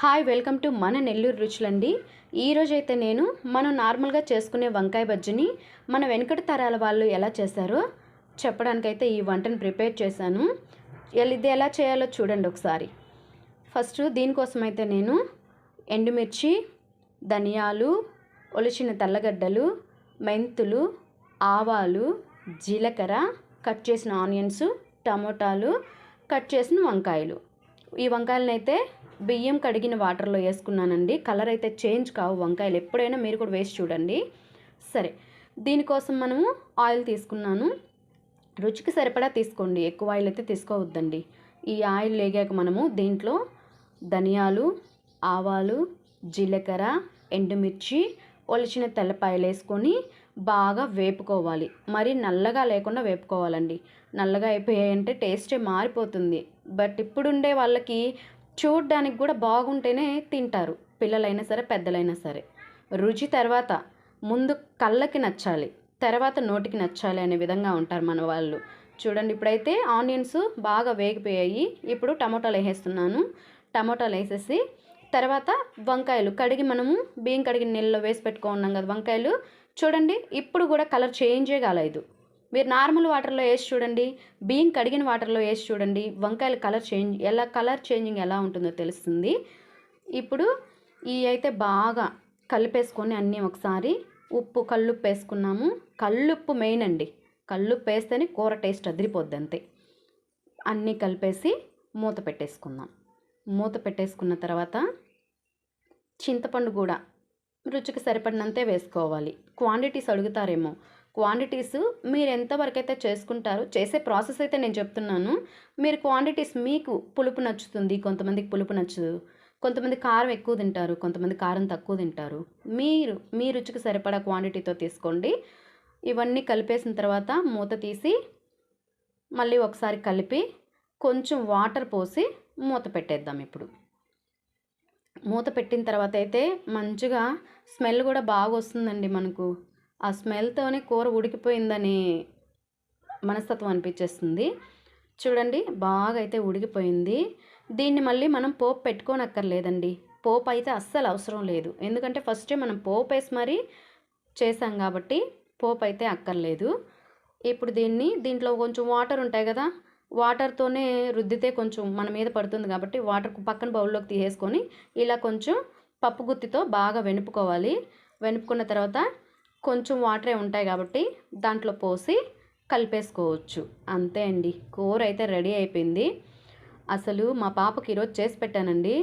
Hi welcome to మన నెల్లూరు రుచులండి. ఈరోజైతే నేను మనం నార్మల్గా చేసుకునే వంకాయ బజ్జీని మన వెనుకటి తరాల వాళ్ళు ఎలా చేశారో చెప్పడానికైతే ఈ వంటను ప్రిపేర్ చేశాను. ఇది ఎలా చేయాలో చూడండి ఒకసారి. ఫస్ట్ దీనికోసం అయితే నేను ఎండుమిర్చి ధనియాలు ఒలిచిన తెల్లగడ్డలు మెంతులు ఆవాలు జీలకర్ర కట్ చేసిన ఆనియన్స్ టమోటాలు కట్ చేసిన వంకాయలు. ఈ వంకాయలను అయితే బియ్యం కడిగిన వాటర్లో వేసుకున్నానండి. కలర్ అయితే చేంజ్ కావు వంకాయలు. ఎప్పుడైనా మీరు కూడా వేసి చూడండి. సరే దీనికోసం మనము ఆయిల్ తీసుకున్నాను. రుచికి సరిపడా తీసుకోండి. ఎక్కువ ఆయిల్ అయితే తీసుకోవద్దండి. ఈ ఆయిల్ లేగాక మనము దీంట్లో ధనియాలు ఆవాలు జీలకర్ర ఎండుమిర్చి ఒలిచిన తెల్లపాయలు వేసుకొని బాగా వేపుకోవాలి. మరి నల్లగా లేకుండా వేపుకోవాలండి. నల్లగా అయిపోయాయంటే టేస్టే మారిపోతుంది. బట్ ఇప్పుడుండే వాళ్ళకి చూడ్డానికి కూడా బాగుంటేనే తింటారు. పిల్లలైనా సరే పెద్దలైనా సరే. రుచి తర్వాత ముందు కళ్ళకి నచ్చాలి. తర్వాత నోటికి నచ్చాలి అనే విధంగా ఉంటారు మన వాళ్ళు. చూడండి ఇప్పుడైతే ఆనియన్స్ బాగా వేగిపోయాయి. ఇప్పుడు టమోటాలు వేసేస్తున్నాను టమోటాలు వేసేసి తర్వాత వంకాయలు. కడిగి మనము బియ్యం కడిగిన నీళ్ళలో వేసి పెట్టుకున్నాం కదా వంకాయలు. చూడండి ఇప్పుడు కూడా కలర్ చేంజే కాలేదు. మీరు నార్మల్ వాటర్లో వేసి చూడండి బియ్యం కడిగిన వాటర్లో వేసి చూడండి వంకాయల కలర్ చేంజ్ ఎలా కలర్ చేంజింగ్ ఎలా ఉంటుందో తెలుస్తుంది. ఇప్పుడు ఇవి అయితే బాగా కలిపేసుకొని అన్నీ ఒకసారి ఉప్పు కల్లుప్పు వేసుకున్నాము. కల్లుప్పు మెయిన్ అండి. కల్లుప్పు వేస్తేనే కూర టేస్ట్ అదిరిపోద్ది అంతే. అన్నీ కలిపేసి మూత పెట్టేసుకుందాం. మూత పెట్టేసుకున్న తర్వాత చింతపండు కూడా రుచికి సరిపడినంతే వేసుకోవాలి. క్వాంటిటీస్ అడుగుతారేమో. క్వాంటిటీస్ మీరు ఎంతవరకు అయితే చేసుకుంటారో చేసే ప్రాసెస్ అయితే నేను చెప్తున్నాను. మీరు క్వాంటిటీస్ మీకు పులుపు నచ్చుతుంది కొంతమందికి పులుపు నచ్చదు. కొంతమంది కారం ఎక్కువ తింటారు కొంతమంది కారం తక్కువ తింటారు. మీరు మీ రుచికి సరిపడా క్వాంటిటీతో తీసుకోండి. ఇవన్నీ కలిపేసిన తర్వాత మూత తీసి మళ్ళీ ఒకసారి కలిపి కొంచెం వాటర్ పోసి మూత పెట్టేద్దాం ఇప్పుడు. మూత పెట్టిన తర్వాత అయితే మంచిగా స్మెల్ కూడా బాగా వస్తుందండి మనకు. ఆ స్మెల్తోనే కూర ఉడికిపోయిందని మనస్తత్వం అనిపించేస్తుంది. చూడండి బాగా అయితే ఉడికిపోయింది. దీన్ని మళ్ళీ మనం పోపు పెట్టుకోనక్కర్లేదండి. పోపు అయితే అస్సలు అవసరం లేదు. ఎందుకంటే ఫస్టే మనం పోపు వేసి మరీ చేసాం కాబట్టి పోపు అయితే అక్కర్లేదు. ఇప్పుడు దీన్ని దీంట్లో కొంచెం వాటర్ ఉంటాయి కదా వాటర్తోనే రుద్దితే కొంచెం మన మీద పడుతుంది కాబట్టి వాటర్ పక్కన బౌల్లోకి తీసేసుకొని ఇలా కొంచెం పప్పు గుత్తితో బాగా వెనుపుకోవాలి. వెనుపుకున్న తర్వాత కొంచెం వాటరే ఉంటాయి కాబట్టి దాంట్లో పోసి కలిపేసుకోవచ్చు. అంతే అండి. కూర అయితే రెడీ అయిపోయింది. అసలు మా పాపకి ఈరోజు చేసి పెట్టానండి.